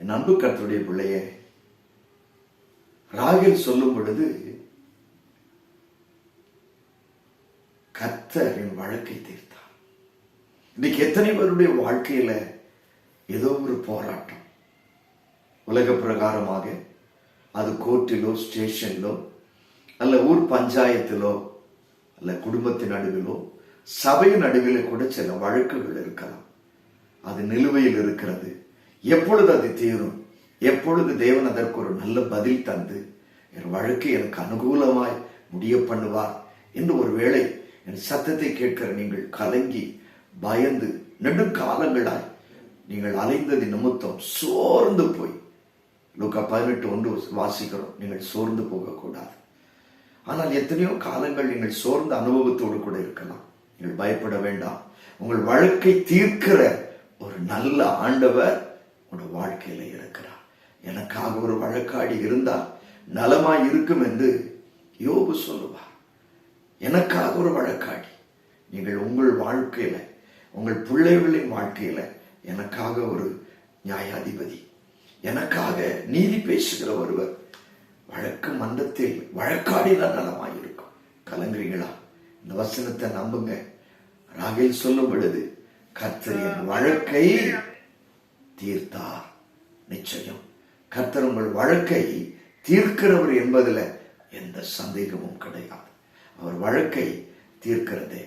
என் அன்பு கர்த்தருடைய பிள்ளையே ராகில் சொல்லும் பொழுது கத்தர் என் வழக்கை தீர்த்தார். இன்னைக்கு எத்தனை பேருடைய வாழ்க்கையில ஏதோ ஒரு போராட்டம். உலக பிரகாரமாக அது கோர்ட்டிலோ ஸ்டேஷன்லோ அல்ல ஊர் பஞ்சாயத்திலோ அல்ல குடும்பத்தின் நடுவிலோ சபையின் நடுவிலே கூட சில வழக்குகள் இருக்கலாம். அது நிலுவையில் இருக்கிறது. எப்பொழுது அது தீரும்? எப்பொழுது தேவன் அதற்கு ஒரு நல்ல பதில் தந்து என் வழக்கு எனக்கு அனுகூலமாய் முடிய பண்ணுவார் என்று ஒரு வேளை என் சத்தத்தை கேட்கிற நீங்கள் கலங்கி பயந்து நெடுங்காலங்களாய் நீங்கள் அலைந்தது நிமித்தம் சோர்ந்து போய் லூக்கா பதினெட்டு ஒன்று வாசிக்கிறோம் நீங்கள் சோர்ந்து போகக்கூடாது. ஆனால் எத்தனையோ காலங்கள் நீங்கள் சோர்ந்த அனுபவத்தோடு கூட இருக்கலாம். நீங்கள் பயப்பட வேண்டாம். உங்கள் வழக்கை தீர்க்கிற ஒரு நல்ல ஆண்டவர் உங்கள் வாழ்க்கையில இருக்கிறார் எனக்காக ஒரு வழக்காடி இருந்தால் நலமா இருக்கும் என்று யோபு சொல்லுவார் எனக்காக ஒரு வழக்காடி. நீங்கள் உங்கள் வாழ்க்கையில உங்கள் பிள்ளைகளின் வாழ்க்கையில எனக்காக ஒரு நியாயாதிபதி. எனக்காக நீதி பேசுகிற ஒருவர். வழக்கு மன்றத்தில் வழக்காடிதான் நலமாயிருக்கும் கலங்குறீங்களா? இந்த வசனத்தை நம்புங்க. ராகேல் சொல்லும் பொழுது கர்த்தர் என் வழக்கை தீர்த்தார். நிச்சயம். கர்த்தர் உங்கள் வழக்கை தீர்க்கிறவர் என்பதில் எந்த சந்தேகமும் கிடையாது. அவர் வழக்கை தீர்க்கிற தேவன்.